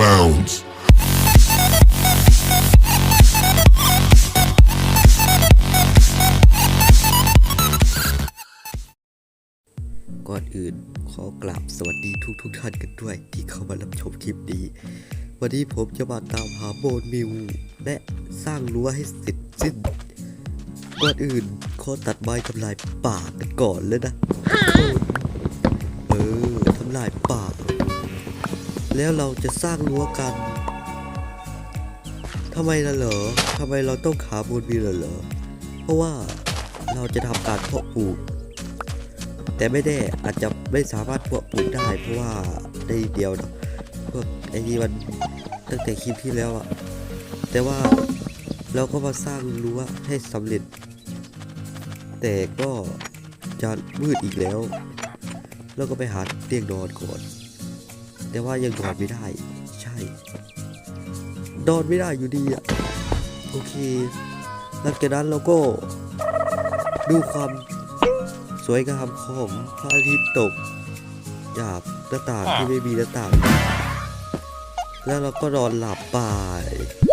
bounds. ก่อนอื่นขอกราบสวัสดีทุกทุกท่านกันด้วยที่เข้ามารับชมคลิปนี้ วันนี้ผมจะมาตามหาโบนมิว และสร้างรั้วให้เสร็จสิ้น ก่อนอื่นขอตัดไม้ทำลายป่ากันก่อนเลยนะ เออทำลายป่า แล้วเราจะสร้างรั้วกันทำไมล่ะเหรอทำไมเราต้องขาบนมิวล่ะเหรอ เพราะว่าเราจะทำการเพาะปลูก แต่ไม่แน่อาจจะไม่สามารถเพวกปลูกได้ เพราะว่าได้เดียวเนาะพวกไอ้นี่มันตั้งแต่คลิปที่แล้วอะแต่ว่าเราก็มาสร้างรั้วให้สำเร็จ แต่ก็จะมืดอีกแล้ว แล้วก็ไปหาเตียงนอนก่อน แต่ว่ายังนอนไม่ได้ ใช่นอนไม่ได้อยู่ดีอะโอเค หลังจากนั้นเราก็ดูความสวยงามของพระอาทิตย์ตกจากหน้าต่างที่ไม่มีหน้าต่าง แล้วเราก็นอนหลับไป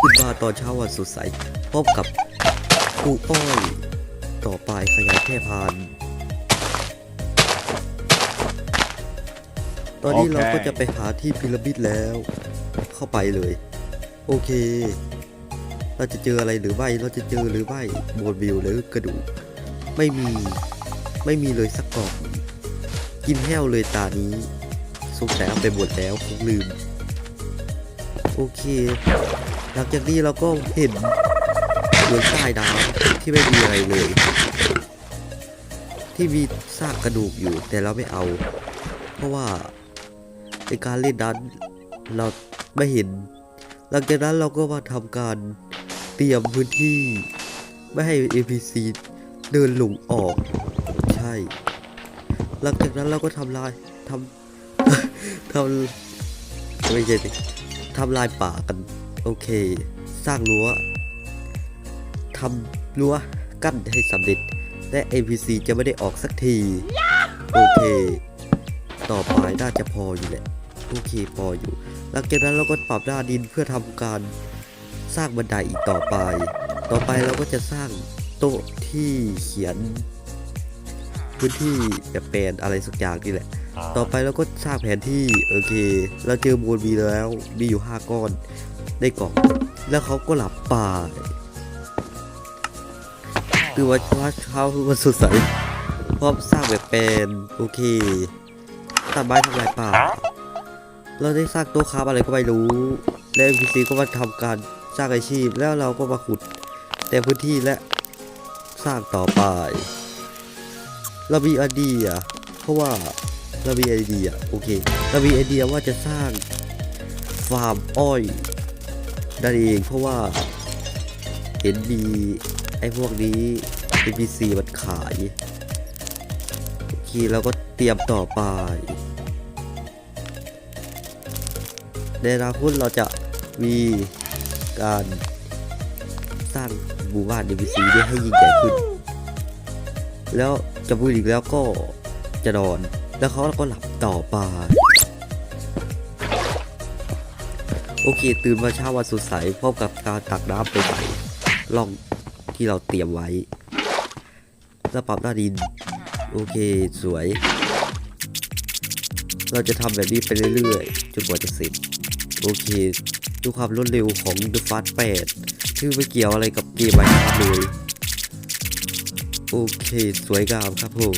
ขึ้นมาตอนเช้าวันสดใสพบกับปลูกอ้อย ต่อไปขยายแพร่พันธุ์ ตอนนี้โอเคเราก็จะไปหาที่พีระมิดแล้ว เข้าไปเลย โอเค เราจะเจออะไรหรือไม่เราจะเจอหรือไม่โบนวิวหรือกระดูกไม่มีไม่มีเลยสักกล่องกินแห้วเลยตานี้สงสัยเอาไปหมดแล้วคงลืม โอเค หลังจากนี้เราก็เห็นเหมืองใต้น้ำที่ไม่มีอะไรเลย ที่มีซากกระดูกอยู่แต่เราไม่เอา เพราะว่า ในการเล่นนั้นเราไม่เห็น หลังจากนั้นเราก็มาทำการเตรียมพื้นที่ ไม่ให้ NPC เดินหลงออก ใช่ หลังจากนั้นเราก็ทำลายทำทำไม่ใช่สิทำลายป่ากัน โอเค สร้างรั้วทำรั้วกั้นให้สำเร็จและ NPC จะไม่ได้ออกสักที โอเค ต่อไปน่าจะพออยู่แหละ โอเคพออยู่ หลังจากนั้นเราก็ปรับหน้าดินเพื่อทำการสร้างบันไดอีกต่อไป ต่อไปเราก็จะสร้างโต๊ะที่เขียน พื้นที่แบบแปลนอะไรสักอย่างนี่แหละ ต่อไปเราก็สร้างแผนที่โอเค เราเจอมูลมีแล้วมีอยู่ 5 ก้อนได้กล่อง แล้วเขาก็หลับป่าคือว่าเช้าเช้าวันสดใสพร้อมสร้างแบบแปลนโอเคตัดไม้ทำลายป่า เราได้สร้างโต๊ะค้าอะไรก็ไม่รู้ และ NPC ก็มาทำการสร้างอาชีพ แล้วเราก็มาขุดแต่พื้นที่และสร้างต่อไป เรามีไอเดียเพราะว่าเรามีไอเดียโอเคเรามีไอเดียว่าจะสร้างฟาร์มอ้อยนั่นเองเพราะว่าเห็นมีไอ้พวกนี้ NPC มันขายโอเคเราก็เตรียมต่อไป ในอนาคตเราจะมีการสร้างหมู่บ้าน NPC ได้ให้ยิ่งใหญ่ขึ้น แล้วจะพูดอีกแล้วก็จะนอน แล้วเขาก็หลับต่อไปโอเค ตื่นมาเช้าวันสดใสพร้อมกับการตักน้ำไปใส่ล่องที่เราเตรียมไว้แล้วปรับหน้าดิน โอเค สวย เราจะทำแบบนี้ไปเรื่อยๆ จนกว่าจะเสร็จ โอเคดูความรวดเร็วของ The Fast 8ซึ่งไม่เกี่ยวอะไรกับเกมไมค์ครับเลย โอเค สวยงามครับผม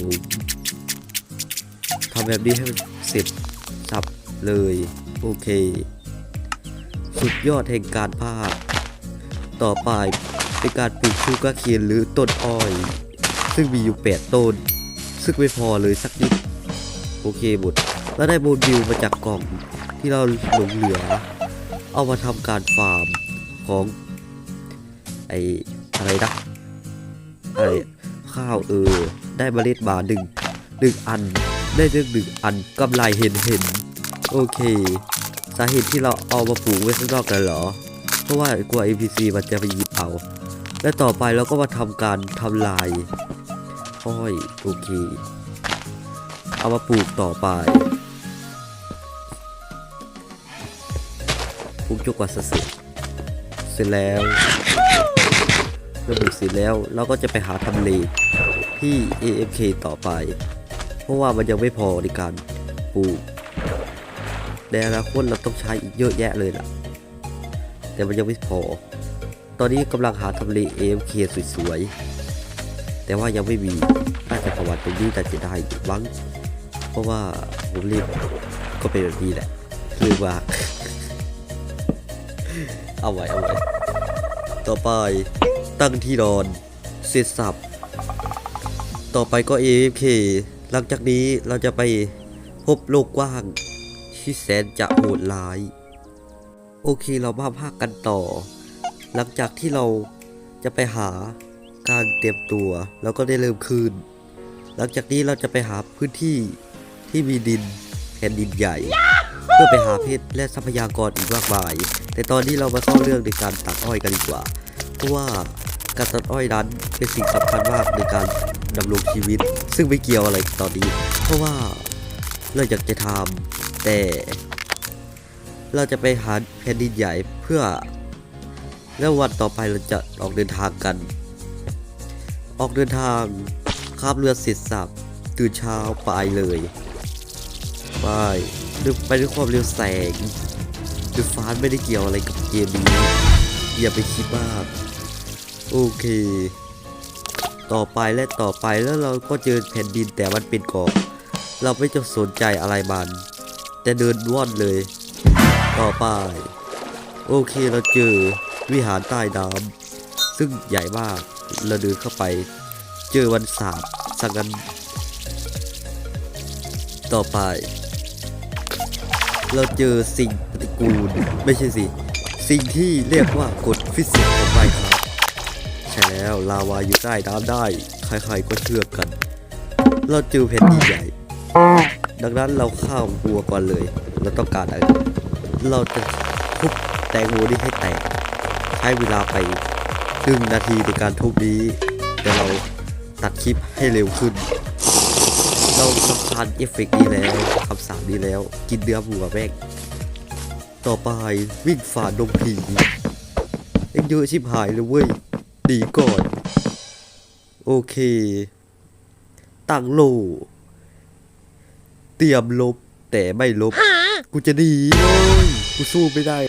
ทำแบบนี้ให้มันเสร็จสับเลย โอเค สุดยอดแห่งการภาคต่อไปเป็นการปลูกชูการ์เคนหรือต้นอ้อย ซึ่งมีอยู่ 8 ต้น ซึ่งไม่พอเลยสักนิด โอเคหมด แล้วได้โมดิวมาจากกล่องที่เราหลงเหลือ เอามาทำการฟาร์มของไออะไรนะไรข้าวเออ ได้เมล็ดมาหนึ่งหนึ่งอัน ได้เรื่องหนึ่งอันกำไรเห็นเห็นโอเค สาเหตุที่เราเอามาปลูกไว้ข้างนอกกันเหรอ เพราะว่ากลัว NPC มันจะไปหยิบเอา และต่อไปเราก็มาทำการทำลายอ้อยโอเค เอามาปลูกต่อไป บุกจนกว่าจะเสเสร็จแล้วเมื่อบุกเสร็จแล้วเราก็จะไปหาทำเลที่ AFK ต่อไป เพราะว่ามันยังไม่พอในการปลูกในอนาคตเราต้องใช้อีกเยอะแยะเลยล่ะ แต่มันยังไม่พอ ตอนนี้กำลังหาทำเล AFK สวยๆ แต่ว่ายังไม่มีน่าจะประวัติตรงนี้แต่จะได้บ้างเพราะว่าผมรีบก็เป็นแบบนี้แหละลืมว่า เอาไว้เอาไว้ ต่อไปตั้งที่นอนเสร็จสับ ต่อไปก็ AFK หลังจากนี้เราจะไปพบโลกกว้าง ที่แสนจะโหดร้าย โอเคเรามาภาคกันต่อ หลังจากที่เราจะไปหาการเตรียมตัวเราก็ได้เริ่มคืน หลังจากนี้เราจะไปหาพื้นที่ที่มีดินแผ่นดินใหญ่ เพื่อไปหาเพชรและทรัพยากรอีกมากมาย แต่ตอนนี้เรามาเข้าเรื่องในการตัดอ้อยกันดีกว่า เพราะว่าการตัดอ้อยนั้นเป็นสิ่งสำคัญมากในการดำรงชีวิต ซึ่งไม่เกี่ยวอะไรตอนนี้ เพราะว่าเราอยากจะทำแต่ เราจะไปหาแผ่นดินใหญ่เพื่อ แล้ววันต่อไปเราจะออกเดินทางกัน ออกเดินทางข้ามเรือเสร็จสับตื่นเช้าไปเลย ไป ด้วยไปด้วยความเร็วแสงด้วยฟ้าไม่ได้เกี่ยวอะไรกับเกมนี้อย่าไปคิดมาก โอเค ต่อไปและต่อไปแล้วเราก็เจอแผ่นดินแต่มันเป็นกาะเราไม่จะสนใจอะไรมัน แต่เดินว่อนเลย ต่อไป โอเคเราเจอวิหารใต้น้ำซึ่งใหญ่มากเราเดินเข้าไป เจอวันสาบสังกันต่อไป เราเจอสิ่งปฏิกูล ไม่ใช่สิ สิ่งที่เรียกว่ากฎฟิสิกส์ของไมครับใช่แล้วลาวาอยู่ใต้น้ำได้ ใครๆก็เชื่อกัน เราเจอแผ่นดินใหญ่ ดังนั้นเราข้าวบัวก่อนเลย เราต้องการอะไรเราจะทุบแตงโมนี้ให้แตก ใช้เวลาไปครึ่งนาทีในการทุบนี้ แต่เราตัดคลิปให้เร็วขึ้น เราสำคัญเอฟเฟกต์นี้แล้วคำสามนี้แล้ว กินเนื้อวัวแม่งต่อไปวิ่งฝ่าดงผีเอ็งเยอะชิบหายเลยเว้ยหนีก่อน โอเค ตั้งโล เตรียมลบแต่ไม่ลบ กูจะหนีโอ้ยกูสู้ไม่ได้